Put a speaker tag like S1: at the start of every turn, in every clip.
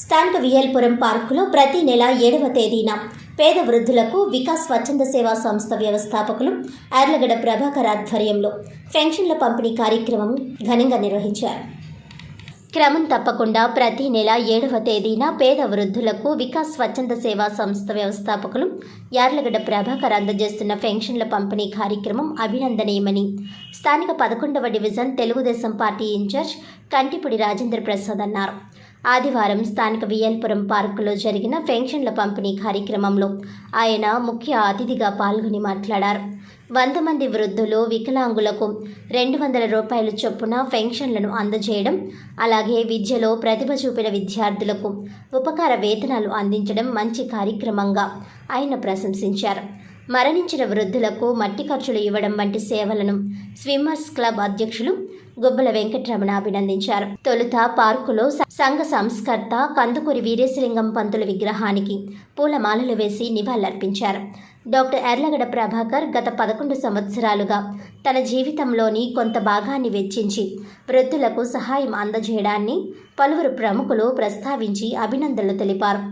S1: స్థానిక విఎల్పురం పార్కులో ప్రతి నెల ఏడవ తేదీన పేద వృద్ధులకు వికాస్ స్వచ్ఛంద సేవా సంస్థ వ్యవస్థాపకులు యార్లగడ్డ ప్రభాకర్ ఆధ్వర్యంలో పెన్షన్ల పంపిణీ కార్యక్రమం ఘనంగా నిర్వహించారు. క్రమం తప్పకుండా ప్రతి నెల ఏడవ తేదీన పేద వృద్ధులకు వికాస్ స్వచ్ఛంద సేవా సంస్థ వ్యవస్థాపకులు యార్లగడ్డ ప్రభాకర్ అందజేస్తున్న పెన్షన్ల పంపిణీ కార్యక్రమం అభినందనీయమని స్థానిక పదకొండవ division Telugu Desam party incharge Kantipudi Rajendra Prasad అన్నారు. ఆదివారం స్థానిక విఎల్పురం పార్కులో జరిగిన పెన్షన్ల పంపిణీ కార్యక్రమంలో ఆయన ముఖ్య అతిథిగా పాల్గొని మాట్లాడారు. వంద మంది వృద్ధులు వికలాంగులకు రెండు వందల రూపాయల చొప్పున పెన్షన్లను అందజేయడం అలాగే విద్యలో ప్రతిభ చూపిన విద్యార్థులకు ఉపకార వేతనాలు అందించడం మంచి కార్యక్రమంగా ఆయన ప్రశంసించారు. మరణించిన వృద్ధులకు మట్టి ఖర్చులు ఇవ్వడం వంటి సేవలను స్విమ్మర్స్ క్లబ్ అధ్యక్షులు గుబ్బల వెంకటరమణ అభినందించారు. తొలుత పార్కులో సంఘ సంస్కర్త కందుకూరి వీరేశలింగం పంతుల విగ్రహానికి పూలమాలలు వేసి నివాళులర్పించారు. డాక్టర్ ఎర్లగడ ప్రభాకర్ గత పదకొండు సంవత్సరాలుగా తన జీవితంలోని కొంత భాగాన్ని వెచ్చించి వృద్ధులకు సహాయం అందజేయడాన్ని పలువురు ప్రముఖులు ప్రస్తావించి అభినందనలు తెలిపారు.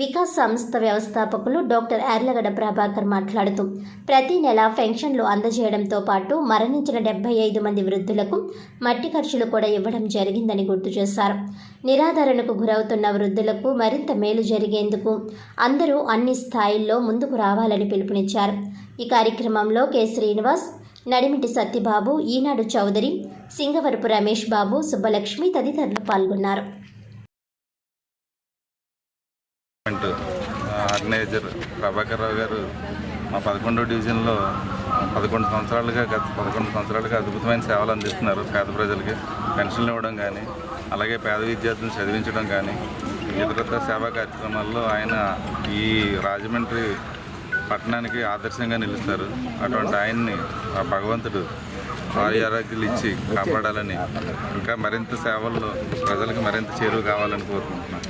S1: వికాస్ సంస్థ వ్యవస్థాపకులు డాక్టర్ యార్లగడ్డ ప్రభాకర్ మాట్లాడుతూ ప్రతి నెల పెన్షన్లు అందజేయడంతో పాటు మరణించిన డెబ్బై ఐదు మంది వృద్ధులకు మట్టి ఖర్చులు కూడా ఇవ్వడం జరిగిందని గుర్తు చేశారు. నిరాదరణకు గురవుతున్న వృద్ధులకు మరింత మేలు జరిగేందుకు అందరూ అన్ని స్థాయిల్లో ముందుకు రావాలని పిలుపునిచ్చారు. ఈ కార్యక్రమంలో కె. శ్రీనివాస్ నడిమిటి సత్యబాబు ఈనాడు చౌదరి సింగవరపు రమేష్ బాబు సుబ్బలక్ష్మి తదితరులు పాల్గొన్నారు.
S2: ఆర్గనైజర్ ప్రభాకర్ రావు గారు మా పదకొండో డివిజన్లో పదకొండు సంవత్సరాలుగా గత పదకొండు సంవత్సరాలుగా అద్భుతమైన సేవలు అందిస్తున్నారు పేద ప్రజలకి. పెన్షన్లు ఇవ్వడం కానీ అలాగే పేద విద్యార్థులను చదివించడం కానీ ఇతరత్ర సేవా కార్యక్రమాల్లో ఆయన ఈ రాజమండ్రి పట్టణానికి ఆదర్శంగా నిలుస్తారు. అటువంటి ఆయన్ని ఆ భగవంతుడు ఆరోగ్యాలు ఇచ్చి కాపాడాలని ఇంకా మరింత సేవల్లో ప్రజలకు మరింత చేరువ కావాలని కోరుకుంటున్నాను.